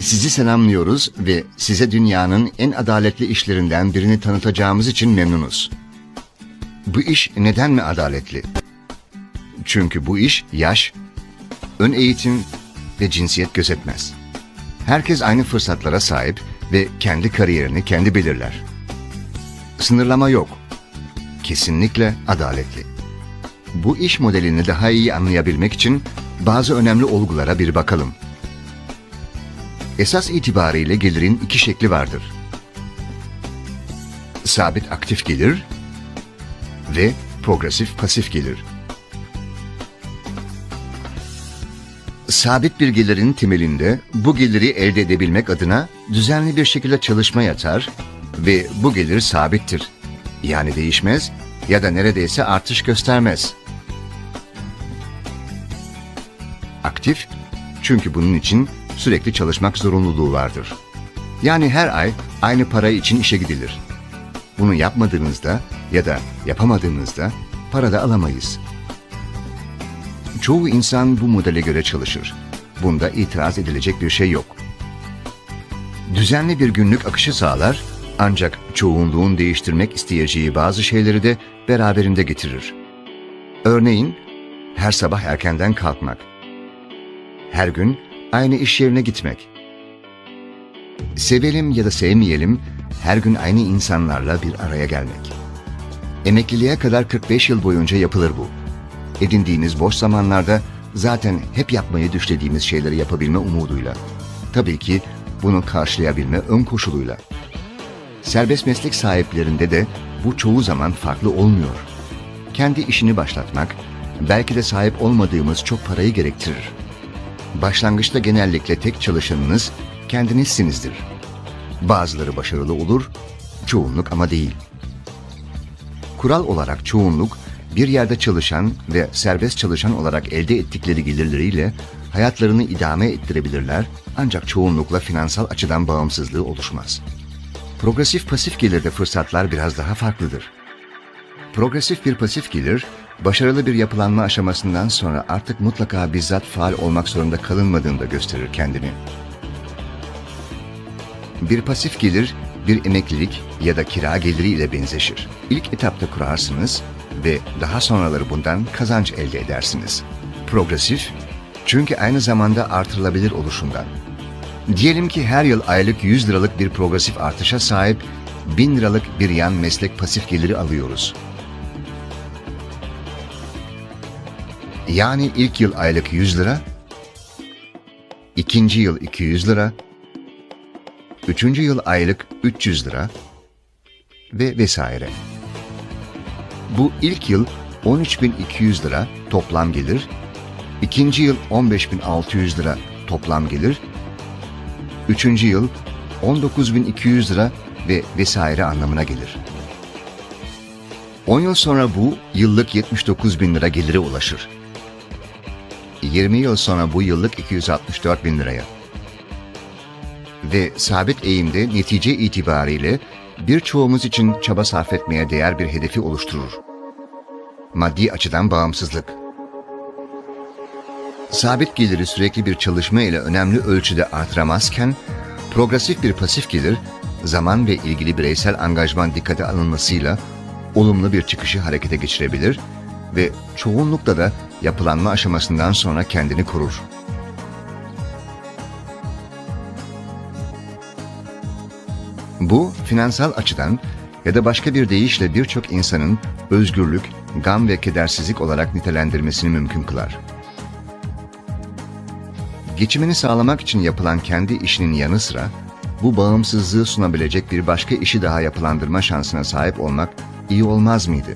Sizi selamlıyoruz ve size dünyanın en adaletli işlerinden birini tanıtacağımız için memnunuz. Bu iş neden mi adaletli? Çünkü bu iş yaş, ön eğitim ve cinsiyet gözetmez. Herkes aynı fırsatlara sahip ve kendi kariyerini kendi belirler. Sınırlama yok. Kesinlikle adaletli. Bu iş modelini daha iyi anlayabilmek için bazı önemli olgulara bir bakalım. Esas itibariyle gelirin iki şekli vardır. Sabit aktif gelir ve progresif pasif gelir. Sabit bir gelirin temelinde bu geliri elde edebilmek adına düzenli bir şekilde çalışma yatar ve bu gelir sabittir. Yani değişmez ya da neredeyse artış göstermez. Aktif çünkü bunun için sürekli çalışmak zorunluluğu vardır. Yani her ay aynı para için işe gidilir. Bunu yapmadığınızda ya da yapamadığınızda para da alamayız. Çoğu insan bu modele göre çalışır. Bunda itiraz edilecek bir şey yok. Düzenli bir günlük akışı sağlar ancak çoğunluğun değiştirmek isteyeceği bazı şeyleri de beraberinde getirir. Örneğin her sabah erkenden kalkmak. Her gün aynı iş yerine gitmek. Sevelim ya da sevmeyelim her gün aynı insanlarla bir araya gelmek. Emekliliğe kadar 45 yıl boyunca yapılır bu. Edindiğiniz boş zamanlarda zaten hep yapmayı düşlediğimiz şeyleri yapabilme umuduyla. Tabii ki bunu karşılayabilme ön koşuluyla. Serbest meslek sahiplerinde de bu çoğu zaman farklı olmuyor. Kendi işini başlatmak, belki de sahip olmadığımız çok parayı gerektirir. Başlangıçta genellikle tek çalışanınız kendinizsinizdir. Bazıları başarılı olur, çoğunluk ama değil. Kural olarak çoğunluk bir yerde çalışan ve serbest çalışan olarak elde ettikleri gelirleriyle hayatlarını idame ettirebilirler ancak çoğunlukla finansal açıdan bağımsızlığı oluşmaz. Progresif pasif gelirde fırsatlar biraz daha farklıdır. Progresif bir pasif gelir, başarılı bir yapılanma aşamasından sonra artık mutlaka bizzat faal olmak zorunda kalınmadığında gösterir kendini. Bir pasif gelir, bir emeklilik ya da kira geliri ile benzeşir. İlk etapta kurarsınız ve daha sonraları bundan kazanç elde edersiniz. Progresif, çünkü aynı zamanda artırılabilir oluşundan. Diyelim ki her yıl aylık 100 liralık bir progresif artışa sahip 1000 liralık bir yan meslek pasif geliri alıyoruz. Yani ilk yıl aylık 100 lira, ikinci yıl 200 lira, üçüncü yıl aylık 300 lira ve vesaire. Bu ilk yıl 13.200 lira toplam gelir, ikinci yıl 15.600 lira toplam gelir, üçüncü yıl 19.200 lira ve vesaire anlamına gelir. 10 yıl sonra bu yıllık 79 bin lira gelire ulaşır. 20 yıl sonra bu yıllık 264 bin liraya. Ve sabit eğimde netice itibariyle birçoğumuz için çaba sarf etmeye değer bir hedefi oluşturur. Maddi açıdan bağımsızlık. Sabit geliri sürekli bir çalışma ile önemli ölçüde artıramazken, progresif bir pasif gelir, zaman ve ilgili bireysel angajman dikkate alınmasıyla olumlu bir çıkışı harekete geçirebilir ve çoğunlukla da yapılanma aşamasından sonra kendini korur. Bu finansal açıdan ya da başka bir deyişle birçok insanın özgürlük, gam ve kedersizlik olarak nitelendirmesini mümkün kılar. Geçimini sağlamak için yapılan kendi işinin yanı sıra bu bağımsızlığı sunabilecek bir başka işi daha yapılandırma şansına sahip olmak iyi olmaz mıydı?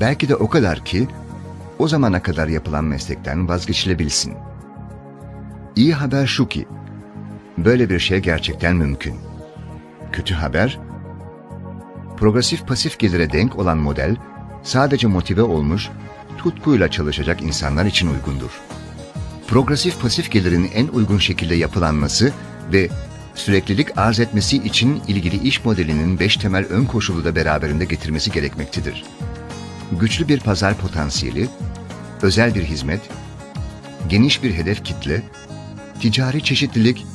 Belki de o kadar ki o zamana kadar yapılan meslekten vazgeçilebilsin. İyi haber şu ki, böyle bir şey gerçekten mümkün. Kötü haber, progresif pasif gelire denk olan model, sadece motive olmuş, tutkuyla çalışacak insanlar için uygundur. Progresif pasif gelirin en uygun şekilde yapılanması ve süreklilik arz etmesi için ilgili iş modelinin beş temel ön koşulu da beraberinde getirmesi gerekmektedir. Güçlü bir pazar potansiyeli, özel bir hizmet, geniş bir hedef kitle, ticari çeşitlilik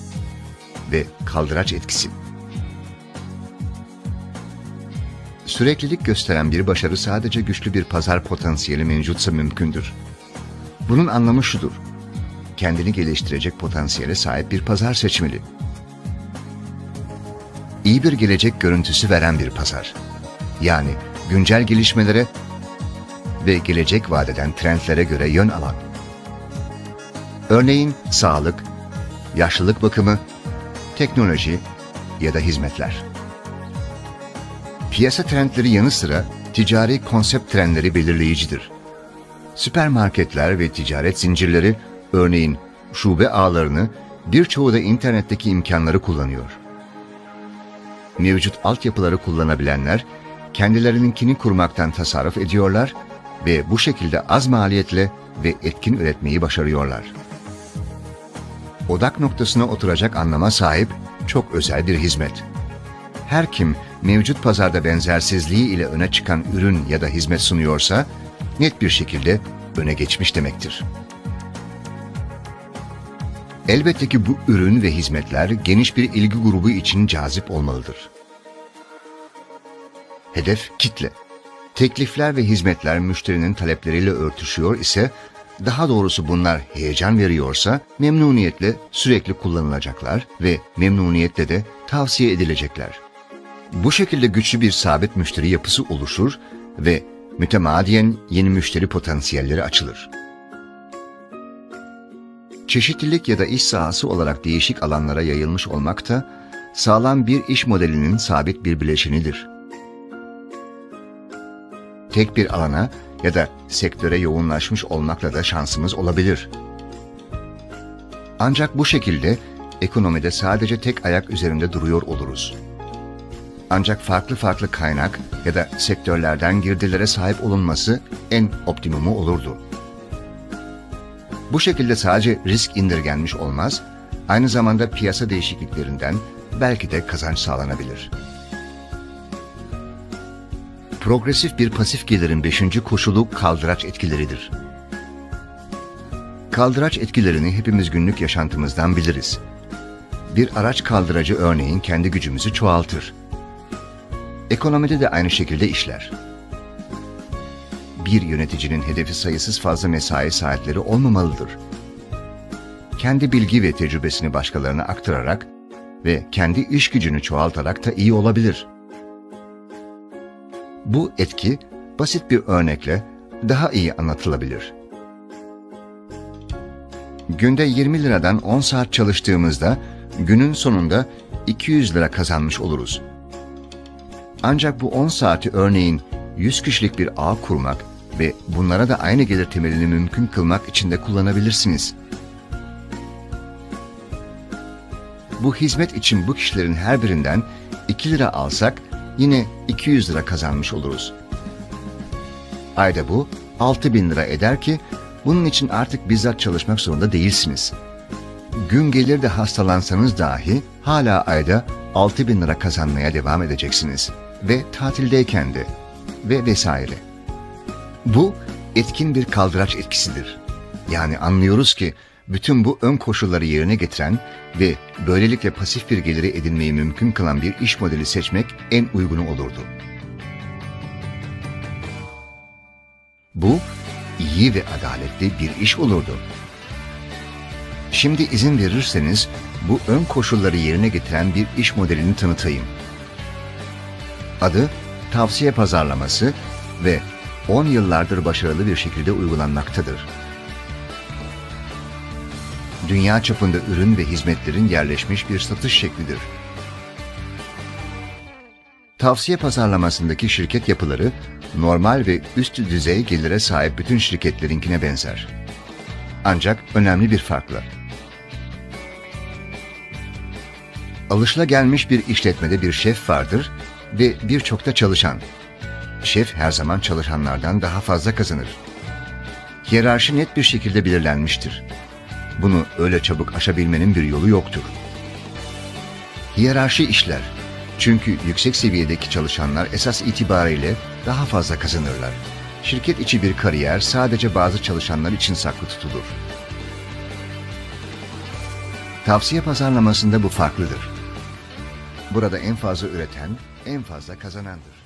ve kaldıraç etkisi. Süreklilik gösteren bir başarı sadece güçlü bir pazar potansiyeli mevcutsa mümkündür. Bunun anlamı şudur. Kendini geliştirecek potansiyele sahip bir pazar seçmeli. İyi bir gelecek görüntüsü veren bir pazar. Yani güncel gelişmelere ve gelecek vadeden trendlere göre yön alan. Örneğin sağlık, yaşlılık bakımı, teknoloji ya da hizmetler. Piyasa trendleri yanı sıra ticari konsept trendleri belirleyicidir. Süpermarketler ve ticaret zincirleri örneğin şube ağlarını birçoğu da internetteki imkanları kullanıyor. Mevcut altyapıları kullanabilenler kendilerininkini kurmaktan tasarruf ediyorlar ve bu şekilde az maliyetle ve etkin üretmeyi başarıyorlar. Odak noktasına oturacak anlama sahip çok özel bir hizmet. Her kim mevcut pazarda benzersizliği ile öne çıkan ürün ya da hizmet sunuyorsa net bir şekilde öne geçmiş demektir. Elbette ki bu ürün ve hizmetler geniş bir ilgi grubu için cazip olmalıdır. Hedef kitle. Teklifler ve hizmetler müşterinin talepleriyle örtüşüyor ise, daha doğrusu bunlar heyecan veriyorsa memnuniyetle sürekli kullanılacaklar ve memnuniyetle de tavsiye edilecekler. Bu şekilde güçlü bir sabit müşteri yapısı oluşur ve mütemadiyen yeni müşteri potansiyelleri açılır. Çeşitlilik ya da iş sahası olarak değişik alanlara yayılmış olmak da sağlam bir iş modelinin sabit bir bileşenidir. Tek bir alana ya da sektöre yoğunlaşmış olmakla da şansımız olabilir. Ancak bu şekilde ekonomide sadece tek ayak üzerinde duruyor oluruz. Ancak farklı farklı kaynak ya da sektörlerden girdilere sahip olunması en optimumu olurdu. Bu şekilde sadece risk indirgenmiş olmaz, aynı zamanda piyasa değişikliklerinden belki de kazanç sağlanabilir. Progresif bir pasif gelirin beşinci koşulu kaldıraç etkileridir. Kaldıraç etkilerini hepimiz günlük yaşantımızdan biliriz. Bir araç kaldıracı örneğin kendi gücümüzü çoğaltır. Ekonomide de aynı şekilde işler. Bir yöneticinin hedefi sayısız fazla mesai saatleri olmamalıdır. Kendi bilgi ve tecrübesini başkalarına aktararak ve kendi iş gücünü çoğaltarak da iyi olabilir. Bu etki basit bir örnekle daha iyi anlatılabilir. Günde 20 liradan 10 saat çalıştığımızda günün sonunda 200 lira kazanmış oluruz. Ancak bu 10 saati örneğin 100 kişilik bir ağ kurmak ve bunlara da aynı gelir temelini mümkün kılmak için de kullanabilirsiniz. Bu hizmet için bu kişilerin her birinden 2 lira alsak yine 200 lira kazanmış oluruz. Ayda bu 6 bin lira eder ki bunun için artık bizzat çalışmak zorunda değilsiniz. Gün gelir de hastalansanız dahi hala ayda 6 bin lira kazanmaya devam edeceksiniz. Ve tatildeyken de ve vesaire. Bu etkin bir kaldıraç etkisidir. Yani anlıyoruz ki bütün bu ön koşulları yerine getiren ve böylelikle pasif bir geliri edinmeyi mümkün kılan bir iş modeli seçmek en uygunu olurdu. Bu iyi ve adaletli bir iş olurdu. Şimdi izin verirseniz bu ön koşulları yerine getiren bir iş modelini tanıtayım. Adı tavsiye pazarlaması ve 10 yıllardır başarılı bir şekilde uygulanmaktadır. Dünya çapında ürün ve hizmetlerin yerleşmiş bir satış şeklidir. Tavsiye pazarlamasındaki şirket yapıları normal ve üst düzey gelire sahip bütün şirketlerinkine benzer. Ancak önemli bir farkla. Alışılagelmiş bir işletmede bir şef vardır ve birçok da çalışan. Şef her zaman çalışanlardan daha fazla kazanır. Hiyerarşi net bir şekilde belirlenmiştir. Bunu öyle çabuk aşabilmenin bir yolu yoktur. Hiyerarşi işler. Çünkü yüksek seviyedeki çalışanlar esas itibariyle daha fazla kazanırlar. Şirket içi bir kariyer sadece bazı çalışanlar için saklı tutulur. Tavsiye pazarlamasında bu farklıdır. Burada en fazla üreten, en fazla kazanandır.